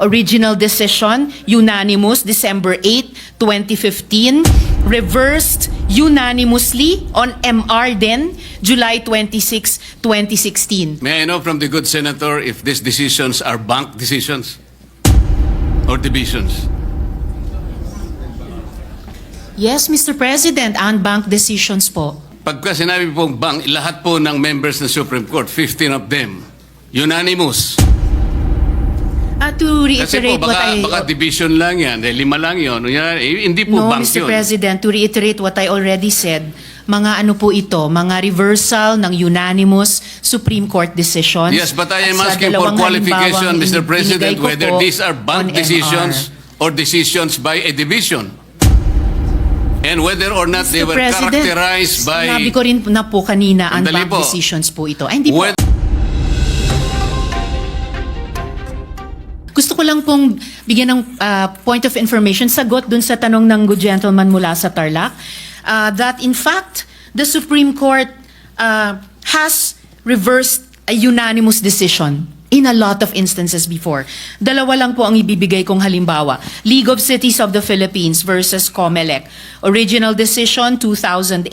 Original decision, unanimous, December 8, 2015. Reversed unanimously on MR then, July 26, 2016. May I know from the good senator if these decisions are bank decisions or divisions? Yes, Mr. President, unbanked decisions po. Pagka sinabi pong bank, lahat po ng members ng Supreme Court, 15 of them, unanimous. Uh, to Kasi reiterate po, what baka, I... baka division lang yan, eh, lima lang yun. Eh, hindi po No, bank Mr. yun. President, to reiterate what I already said, mga ano po ito, mga reversal ng unanimous Supreme Court decisions. Yes, but I am asking for qualification, Mr. President, whether these are bank MR. decisions or decisions by a division. And whether or not they Mr. were President, characterized by... Sinabi ko rin na po kanina, unbanked po. decisions po ito. Ay, hindi po. Gusto ko lang pong bigyan ng uh, point of information, sagot dun sa tanong ng good gentleman mula sa Tarlac, uh, that in fact, the Supreme Court uh, has reversed a unanimous decision in a lot of instances before. Dalawa lang po ang ibibigay kong halimbawa. League of Cities of the Philippines versus COMELEC. Original decision 2008,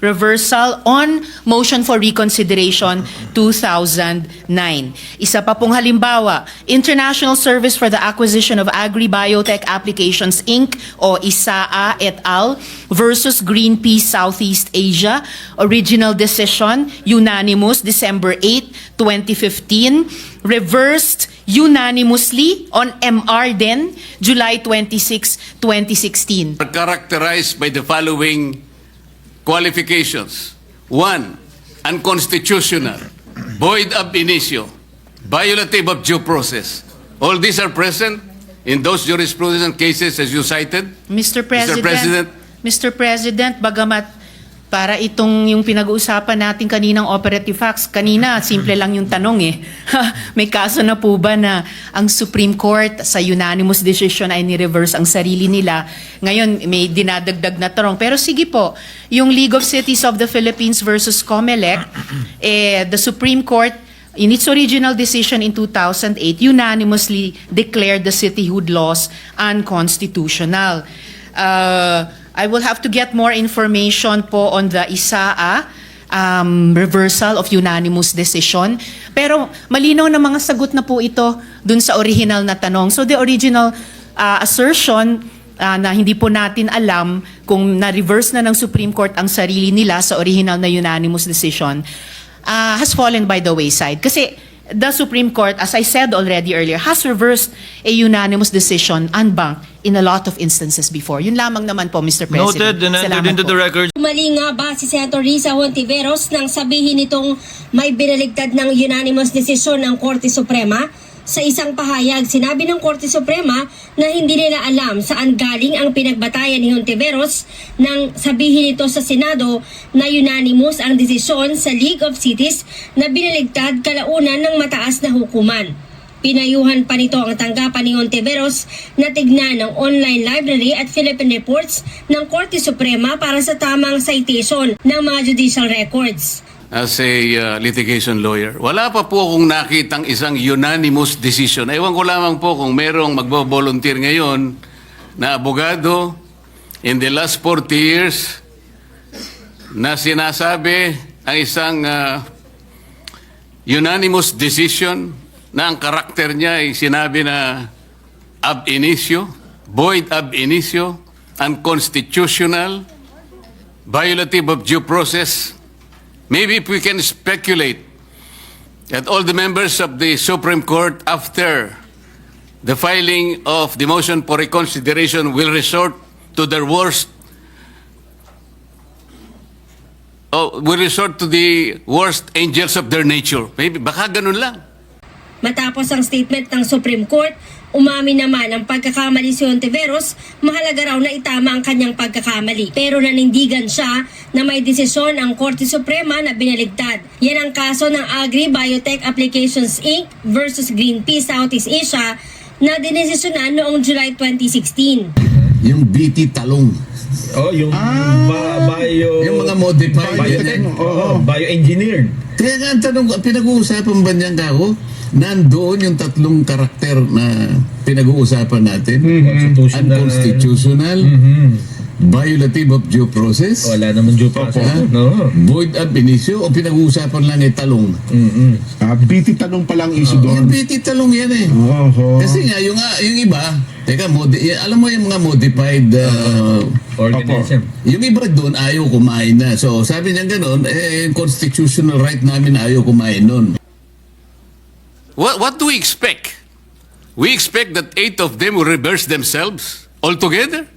reversal on motion for reconsideration 2009. Isa pa pong halimbawa, International Service for the Acquisition of Agri-Biotech Applications Inc. o ISAA et al. versus Greenpeace Southeast Asia. Original decision, unanimous, December 8, 2015. Reversed unanimously on MR then, July 26, 2016. are characterized by the following qualifications. One, unconstitutional, void ab initio, violative of due process. All these are present in those jurisprudence cases as you cited. Mr. President, President. Mr. President, bagamat para itong yung pinag-uusapan natin kaninang operative facts, kanina simple lang yung tanong eh. May kaso na po ba na ang Supreme Court sa unanimous decision ay ni-reverse ang sarili nila? Ngayon may dinadagdag na tarong. Pero sige po, yung League of Cities of the Philippines versus COMELEC, eh, the Supreme Court in its original decision in 2008, unanimously declared the cityhood laws unconstitutional. Uh, I will have to get more information po on the ISAA um, reversal of unanimous decision. Pero malinaw na mga sagot na po ito dun sa original na tanong. So the original uh, assertion uh, na hindi po natin alam kung na-reverse na ng Supreme Court ang sarili nila sa original na unanimous decision uh, has fallen by the wayside. Kasi the Supreme Court, as I said already earlier, has reversed a unanimous decision unbanked in a lot of instances before. Yun lamang naman po, Mr. President. Noted and entered Salamat into po. the record. Mali nga ba si Senator Risa Hontiveros nang sabihin nitong may binaligtad ng unanimous desisyon ng Korte Suprema? Sa isang pahayag, sinabi ng Korte Suprema na hindi nila alam saan galing ang pinagbatayan ni Hontiveros nang sabihin ito sa Senado na unanimous ang desisyon sa League of Cities na binaligtad kalaunan ng mataas na hukuman. Pinayuhan pa nito ang tanggapan ni Ontiveros na tignan ng online library at Philippine Reports ng Korte Suprema para sa tamang citation ng mga judicial records. As a uh, litigation lawyer, wala pa po akong nakitang isang unanimous decision. Ewan ko lamang po kung merong magbo-volunteer ngayon na abogado in the last 40 years na sinasabi ang isang uh, unanimous decision na ang karakter niya ay sinabi na ab initio, void ab initio, unconstitutional, violative of due process. Maybe if we can speculate that all the members of the Supreme Court after the filing of the motion for reconsideration will resort to their worst oh, will resort to the worst angels of their nature. Maybe baka ganun lang. Matapos ang statement ng Supreme Court, umamin naman ang pagkakamali si Ontiveros, mahalaga raw na itama ang kanyang pagkakamali. Pero nanindigan siya na may desisyon ang Korte Suprema na binaligtad. Yan ang kaso ng Agri Biotech Applications Inc. versus Greenpeace Southeast Asia na dinesisyonan noong July 2016. Yung BT talong. Oh, yung ba- bio... Yung mga modified. Biotech. yan. Oo, bioengineered. Kaya nga ang tanong, pinag-uusapan ba niyan ako? Nandoon yung tatlong karakter na pinag-uusapan natin. Constitutional. Unconstitutional, violative of due process, Wala naman due process. Ha? No. void ab initio, o pinag-uusapan lang ay talong. Mm-mm. Ah, BT tanong pa lang issue Yung doon. BT talong yan eh. Oho. Kasi nga, yung, ah, yung iba, teka, modi, y- alam mo yung mga modified, uh, Organism. yung iba doon ayaw kumain na. So sabi niya gano'n, eh, constitutional right namin ayaw kumain nun. What, what do we expect? We expect that eight of them will reverse themselves altogether?